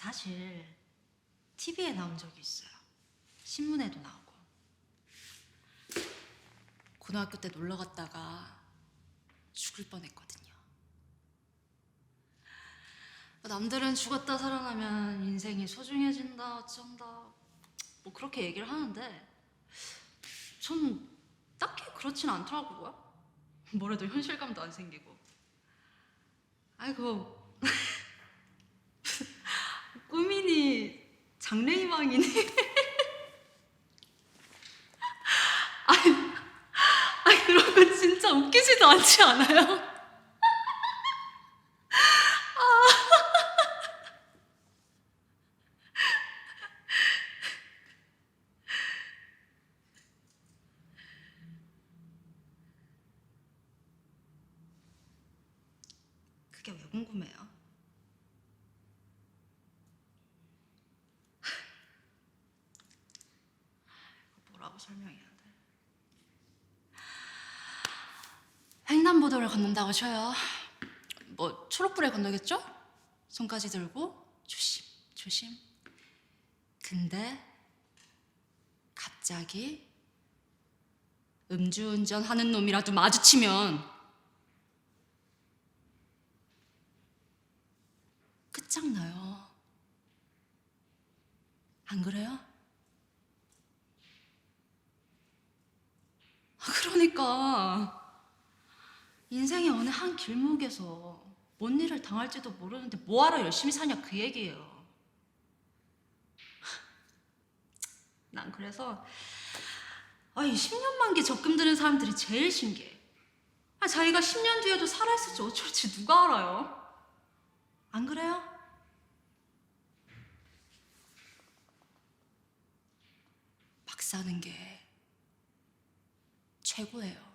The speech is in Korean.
사실 TV에 나온 적이 있어요. 신문에도 나오고. 고등학교 때 놀러 갔다가 죽을 뻔했거든요. 남들은 죽었다 살아나면 인생이 소중해진다 어쩐다 뭐 그렇게 얘기를 하는데 전 딱히 그렇진 않더라고요. 뭐래도 현실감도 안 생기고. 아이고 꿈이니 장래희망이니 아니, 아니 그런 거 진짜 웃기지도 않지 않아요? 그게 왜 궁금해요? 이거 뭐라고 설명해야 돼? 횡단보도를 걷는다고 쳐요. 뭐 초록불에 건너겠죠? 손까지 들고 조심, 조심. 근데 갑자기 음주운전 하는 놈이라도 마주치면 끝장나요. 안 그래요? 아, 그러니까 인생의 어느 한 길목에서 뭔 일을 당할지도 모르는데 뭐하러 열심히 사냐 그 얘기예요. 난 그래서 아, 이 10년 만기 적금 드는 사람들이 제일 신기해. 아, 자기가 10년 뒤에도 살아있을지 어쩔지 누가 알아요? 안 그래요? 막 사는 게 최고예요.